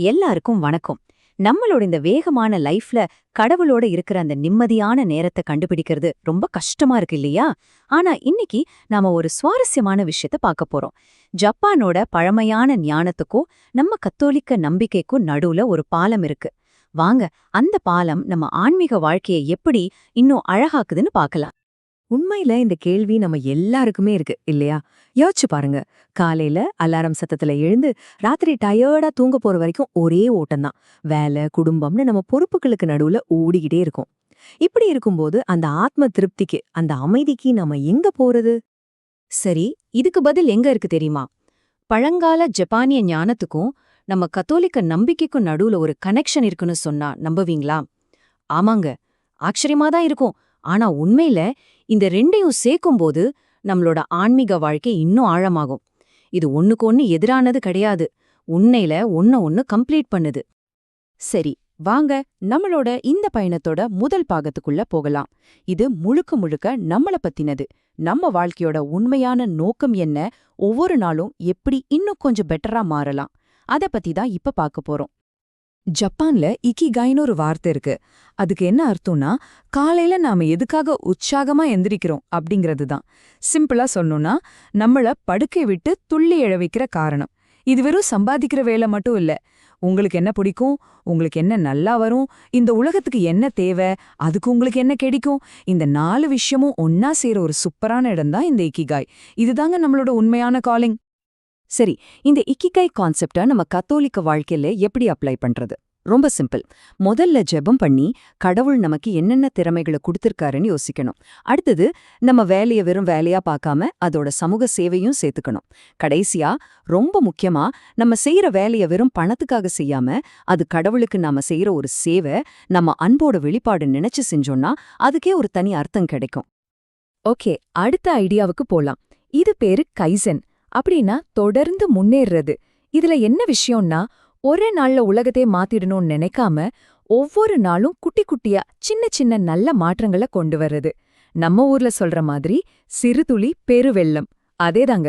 எல்லாருக்கும் வணக்கம். நம்மளோட இந்த வேகமான லைஃப்ல கடவுளோட இருக்கிற அந்த நிம்மதியான நேரத்தை கண்டுபிடிக்கிறது ரொம்ப கஷ்டமா இருக்கு இல்லையா? ஆனா இன்னைக்கு நாம ஒரு சுவாரஸ்யமான விஷயத்த பார்க்க போறோம். ஜப்பானோட பழமையான ஞானத்துக்கும் நம்ம கத்தோலிக்க நம்பிக்கைக்கும் நடுவுல ஒரு பாலம் இருக்கு. வாங்க அந்த பாலம் நம்ம ஆன்மீக வாழ்க்கையை எப்படி இன்னும் அழகாக்குதுன்னு பார்க்கலாம். உண்மையில இந்த கேள்வி நம்ம எல்லாருக்குமே இருக்கு இல்லையா? யோசிச்சு பாருங்க. காலையில அலாரம் சத்தத்துல எழுந்து ராத்திரி டயர்டா தூங்க போற வரைக்கும் ஒரே ஓட்டம்தான். வேலை குடும்பம்னு நம்ம பொறுப்புகளுக்கு நடுவுல ஓடிக்கிட்டே இருக்கும். இப்படி இருக்கும்போது அந்த ஆத்ம திருப்திக்கு அந்த அமைதிக்கு நாம எங்க போறது? சரி இதுக்கு பதில் எங்க இருக்கு தெரியுமா? பழங்கால ஜப்பானிய ஞானத்துக்கும் நம்ம கத்தோலிக்க நம்பிக்கைக்கும் நடுவுல ஒரு கனெக்ஷன் இருக்குன்னு சொன்னா நம்புவீங்களா? ஆமாங்க. ஆச்சரியமா தான் இருக்கும். ஆனா உண்மையில இந்த ரெண்டையும் சேர்க்கும்போது நம்மளோட ஆன்மீக வாழ்க்கை இன்னும் ஆழமாகும். இது ஒண்ணுக்கு ஒண்ணு எதிரானது கிடையாது. உண்மையில ஒன்ன ஒண்ணு கம்ப்ளீட் பண்ணுது. சரி வாங்க நம்மளோட இந்த பயணத்தோட முதல் பாகத்துக்குள்ள போகலாம். இது முழுக்க முழுக்க நம்மள பத்தினது. நம்ம வாழ்க்கையோட உண்மையான நோக்கம் என்ன? ஒவ்வொரு நாளும் எப்படி இன்னும் கொஞ்சம் பெட்டரா மாறலாம்? அத பத்தி தான் இப்ப பார்க்க போறோம். ஜப்பான்ல இக்கிகாய்னு ஒரு வார்த்தை இருக்கு. அதுக்கு என்ன அர்த்தம்னா காலையில நாம எதுக்காக உற்சாகமா எந்திரிக்கிறோம் அப்படிங்கிறது தான் சிம்பிளா சொல்லணும்னா நம்மள படுக்கை விட்டு துள்ளி இழவைக்கிற காரணம். இது வெறும் சம்பாதிக்கிற வேலை மட்டும் இல்ல. உங்களுக்கு என்ன பிடிக்கும்? உங்களுக்கு என்ன நல்லா வரும்? இந்த உலகத்துக்கு என்ன தேவை? அதுக்கு உங்களுக்கு என்ன கிடைக்கும்? இந்த நாலு விஷயமும் ஒன்னா சேர ஒரு சூப்பரான இடம்தான் இந்த இக்கிகாய். இதுதாங்க நம்மளோட உண்மையான காலிங். சரி இந்த இக்கிகை கான்செப்டை நம்ம கத்தோலிக்க வாழ்க்கையில எப்படி அப்ளை பண்றது? ரொம்ப சிம்பிள். முதல்ல ஜெபம் பண்ணி கடவுள் நமக்கு என்னென்ன திறமைகளை கொடுத்திருக்காருன்னு யோசிக்கணும். அடுத்தது நம்ம வேலைய வெறும் வேலையா பார்க்காம அதோட சமூக சேவையும் சேர்த்துக்கணும். கடைசியா ரொம்ப முக்கியமா நம்ம செய்யற வேலையை வெறும் பணத்துக்காக செய்யாம அது கடவுளுக்கு நாம செய்யற ஒரு சேவை நம்ம அன்போட வெளிப்பாடு நினைச்சு செஞ்சோம்னா அதுக்கே ஒரு தனி அர்த்தம் கிடைக்கும். ஓகே அடுத்த ஐடியாவுக்கு போலாம். இது பேரு கைசன். அப்படின்னா தொடர்ந்து முன்னேறுறது இதுல என்ன விஷயம்னா ஒரே நாள்ல உலகத்தை மாத்திடணும்னு நினைக்காம ஒவ்வொரு நாளும் குட்டி குட்டியா சின்ன சின்ன நல்ல மாற்றங்களை கொண்டு வர்றது. நம்ம ஊர்ல சொல்ற மாதிரி சிறுதுளி பெருவெள்ளம் அதேதாங்க.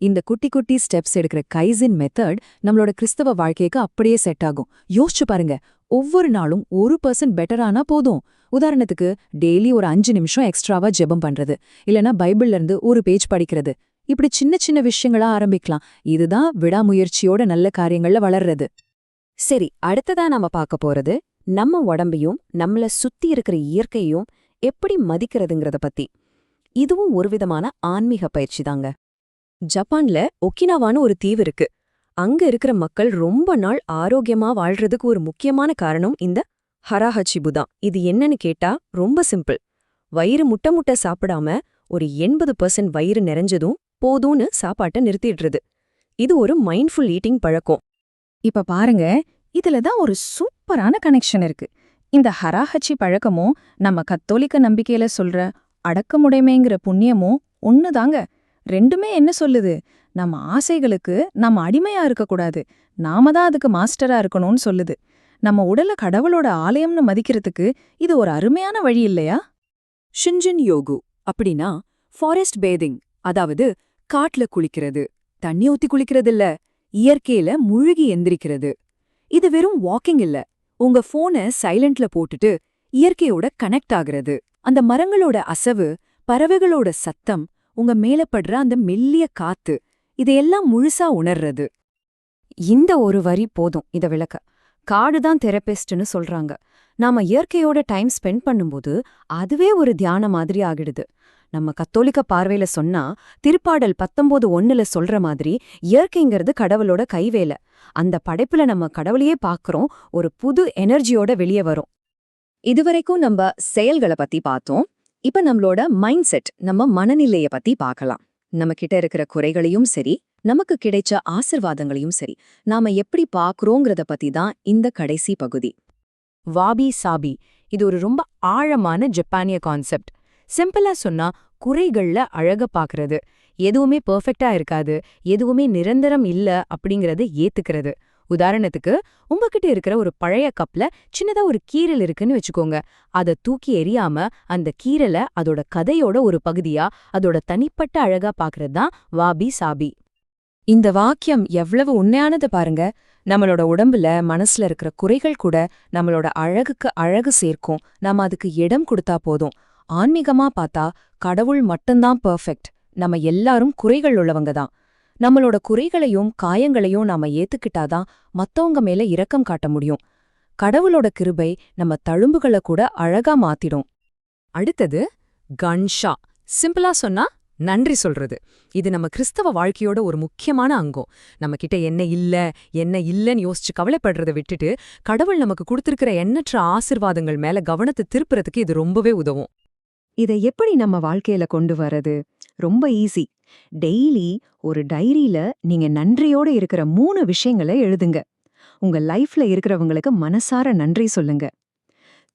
இந்த குட்டி குட்டி ஸ்டெப்ஸ் எடுக்கிற கைசின் மெத்தட் நம்மளோட கிறிஸ்தவ வாழ்க்கைக்கு அப்படியே செட் ஆகும். யோசிச்சு பாருங்க ஒவ்வொரு நாளும் ஒரு பர்சன்ட் பெட்டரானா போதும். உதாரணத்துக்கு டெய்லி ஒரு அஞ்சு நிமிஷம் எக்ஸ்ட்ராவா ஜெபம் பண்றது. இல்லனா பைபிள்ல இருந்து ஒரு பேஜ் படிக்கிறது. இப்படி சின்ன சின்ன விஷயங்களா ஆரம்பிக்கலாம். இதுதான் விடாமுயற்சியோட நல்ல காரியங்கள்ல வளர்றது. சரி அடுத்ததா நாம பார்க்க போறது நம்ம உடம்பையும் நம்மள சுத்தி இருக்கிற இயற்கையும் எப்படி மதிக்கிறதுங்கிறத பத்தி. இதுவும் ஒரு விதமான ஆன்மீக பயிற்சி தாங்க. ஜப்பான்ல ஒக்கினாவான ஒரு தீவு இருக்கு. அங்க இருக்கிற மக்கள் ரொம்ப நாள் ஆரோக்கியமா வாழ்றதுக்கு ஒரு முக்கியமான காரணம் இந்த ஹராஹச்சிபு தான். இது என்னன்னு கேட்டா ரொம்ப சிம்பிள். வயிறு முட்டை முட்டை சாப்பிடாம ஒரு எண்பது பர்சன்ட் வயிறு நிறைஞ்சதும் போதும்னு சாப்பாட்டை நிறுத்திடுறது. இது ஒரு மைண்ட்ஃபுல் ஈட்டிங் பழக்கம். இப்ப பாருங்க இதுல தான் ஒரு சூப்பரான கனெக்ஷன் இருக்கு. இந்த ஹராஹச்சி பழக்கமும் நம்ம கத்தோலிக்க நம்பிக்கையில சொல்ற அடக்கமுடைமைங்கிற புண்ணியமும் ஒண்ணுதாங்க ரெண்டுமே என்ன சொல்லுது? நம்ம ஆசைகளுக்கு நம்ம அடிமையா இருக்கக்கூடாது. நாம தான் அதுக்கு மாஸ்டரா இருக்கணும்னு சொல்லுது. நம்ம உடல கடவுளோட ஆலயம்னு மதிக்கிறதுக்கு இது ஒரு அருமையான வழி இல்லையா? ஷின்ஜின் யோகு அப்படின்னா ஃபாரஸ்ட் பேதிங் அதாவது காட்டுல குளிக்கிறது. தண்ணி ஊத்தி குளிக்கிறது இல்ல இயற்கையில முழுகி எந்திரிக்கிறது. இது வெறும் வாக்கிங் இல்ல. உங்க போனை சைலண்ட்ல போட்டுட்டு இயற்கையோட கனெக்ட் ஆகுறது. அந்த மரங்களோட அசவு பறவைகளோட சத்தம் உங்க மேல படுற அந்த மெல்லிய காத்து இதையெல்லாம் முழுசா உணர்றது. இந்த ஒரு வரி போதும் இத விளக்க. காடுதான் தெரபிஸ்ட்னு சொல்றாங்க. நாம இயற்கையோட டைம் ஸ்பெண்ட் பண்ணும்போது அதுவே ஒரு தியான மாதிரி ஆகிடுது. நம்ம கத்தோலிக்க பார்வையில சொன்னா திருப்பாடல் பத்தொன்பது ஒன்னுல சொல்ற மாதிரி இயற்கைங்கிறது கடவுளோட கைவேலை. அந்த படைப்புல நம்ம கடவுளையே பாக்குறோம் ஒரு புது எனர்ஜியோட வெளியே வரும். இதுவரைக்கும் நம்ம செயல்களை பத்தி பார்த்தோம். இப்ப நம்மளோட மைண்ட் செட் நம்ம மனநிலைய பத்தி பார்க்கலாம். நம்ம கிட்ட இருக்கிற குறைகளையும் சரி நமக்கு கிடைச்ச ஆசிர்வாதங்களையும் சரி நாம எப்படி பாக்குறோங்கிறத பத்தி தான் இந்த கடைசி பகுதி. வாபி சாபி. இது ஒரு ரொம்ப ஆழமான ஜப்பானிய கான்செப்ட். சிம்பிளா சொன்னா குறைகள்ல அழக பாக்குறது. எதுவுமே பெர்ஃபெக்ட்டா இருக்காது. எதுவுமே நிரந்தரம் இல்ல அப்படிங்கறத ஏத்துக்கிறது. உதாரணத்துக்கு உங்ககிட்ட இருக்கிற ஒரு பழைய கப்ல சின்னதா ஒரு கீரல் இருக்குன்னு வச்சுக்கோங்க. அத தூக்கி எறியாம அந்த கீரலை அதோட கதையோட ஒரு பகுதியா அதோட தனிப்பட்ட அழகா பாக்குறது தான் வாபி சாபி. இந்த வாக்கியம் எவ்வளவு உண்மையானது பாருங்க. நம்மளோட உடம்புல மனசுல இருக்கிற குறைகள் கூட நம்மளோட அழகுக்கு அழகு சேர்க்கும். நாம அதுக்கு இடம் கொடுத்தா போதும். ஆன்மீகமா பார்த்தா கடவுள் மட்டும்தான் பெர்ஃபெக்ட் நம்ம எல்லாரும் குறைகள் உள்ளவங்க தான். நம்மளோட குறைகளையும் காயங்களையும் நாம ஏத்துக்கிட்டாதான் மத்தவங்க மேல இரக்கம் காட்ட முடியும். கடவுளோட கிருபை நம்ம தழும்புகளை கூட அழகா மாத்திடும். அடுத்தது கன்ஷா. சிம்பிளா சொன்னா நன்றி சொல்றது. இது நம்ம கிறிஸ்தவ வாழ்க்கையோட ஒரு முக்கியமான அங்கம். நம்ம கிட்ட என்ன இல்ல என்ன இல்லன்னு யோசிச்சு கவலைப்படுறத விட்டுட்டு கடவுள் நமக்கு கொடுத்திருக்கிற எண்ணற்ற ஆசிர்வாதங்கள் மேல கவனத்தை திருப்புறதுக்கு இது ரொம்பவே உதவும். இதை எப்படி நம்ம வாழ்க்கையில கொண்டு வர்றது? ரொம்ப ஈஸி டெய்லி ஒரு டைரியில நீங்க நன்றியோட இருக்கிற மூணு விஷயங்களை எழுதுங்க. உங்க லைஃப்ல இருக்கிறவங்களுக்கு மனசார நன்றி சொல்லுங்க.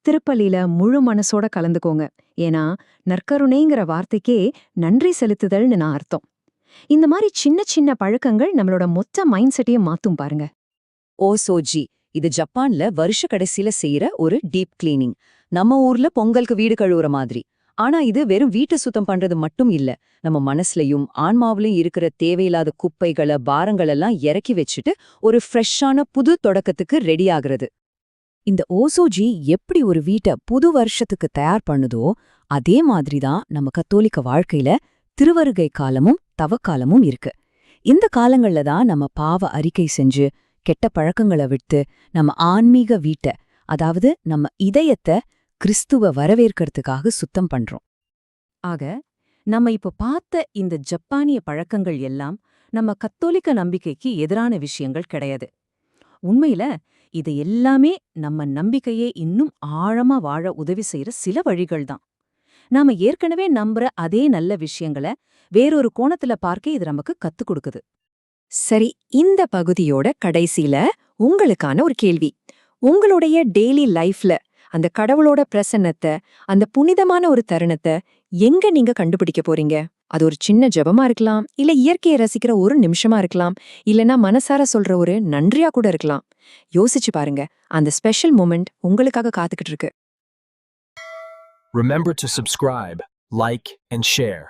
திருப்பலியில முழு மனசோட கலந்துக்கோங்க. ஏன்னா நற்கருணைங்கிற வார்த்தைக்கே நன்றி செலுத்துதல்னு நான் அர்த்தம். இந்த மாதிரி சின்ன சின்ன பழக்கங்கள் நம்மளோட மொத்த மைண்ட் செட்டையும் மாத்தும் பாருங்க. ஓசோஜி இது ஜப்பான்ல வருஷ கடைசியில செய்யற ஒரு டீப் கிளீனிங் நம்ம ஊர்ல பொங்கலுக்கு வீடு கழுவுற மாதிரி. ஆனா இது வெறும் வீட்டை சுத்தம் பண்றது மட்டும் இல்ல. நம்ம மனசுலயும் ஆன்மாவிலையும் இருக்கிற தேவையில்லாத குப்பைகளை பாரங்கள் எல்லாம் இறக்கி வச்சுட்டு ஒரு ஃப்ரெஷ்ஷான புது தொடக்கத்துக்கு ரெடி ஆகுறது. இந்த ஓசோஜி எப்படி ஒரு வீட்டை புது வருஷத்துக்கு தயார் பண்ணுதோ அதே மாதிரி தான் நம்ம கத்தோலிக்க வாழ்க்கையில திருவருகை காலமும் தவக்காலமும் இருக்கு. இந்த காலங்கள்ல தான் நம்ம பாவ அறிக்கை செஞ்சு கெட்ட பழக்கங்களை விட்டு நம்ம ஆன்மீக வீட்டை அதாவது நம்ம இதயத்தை கிறிஸ்துவ வரவேற்கிறதுக்காக சுத்தம் பண்றோம். ஆக நம்ம இப்ப பார்த்த இந்த ஜப்பானிய பழக்கங்கள் எல்லாம் நம்ம கத்தோலிக்க நம்பிக்கைக்கு எதிரான விஷயங்கள் கிடையாது. உண்மையில இது எல்லாமே நம்ம நம்பிக்கையே இன்னும் ஆழமா வாழ உதவி செய்யற சில வழிகள் தான். நாம ஏற்கனவே நம்புற அதே நல்ல விஷயங்களை வேறொரு கோணத்துல பார்க்க இது நமக்கு கத்துக் கொடுக்குது. சரி இந்த பகுதியோட கடைசியில உங்களுக்கான ஒரு கேள்வி. உங்களுடைய டெய்லி லைஃப்ல அந்த கடவுளோட பிரசன்னத்தை அந்த புனிதமான ஒரு தருணத்தை எங்க நீங்க கண்டுபிடிக்க போறீங்க? அது ஒரு சின்ன ஜெபமா இருக்கலாம் இல்ல இயற்கையை ரசிக்கிற ஒரு நிமிஷமா இருக்கலாம் இல்லனா மனசார சொல்ற ஒரு நன்றியா கூட இருக்கலாம். யோசிச்சு பாருங்க அந்த ஸ்பெஷல் மூமெண்ட் உங்களுக்காக காத்துக்கிட்டு இருக்கு. Remember to subscribe, like, and share.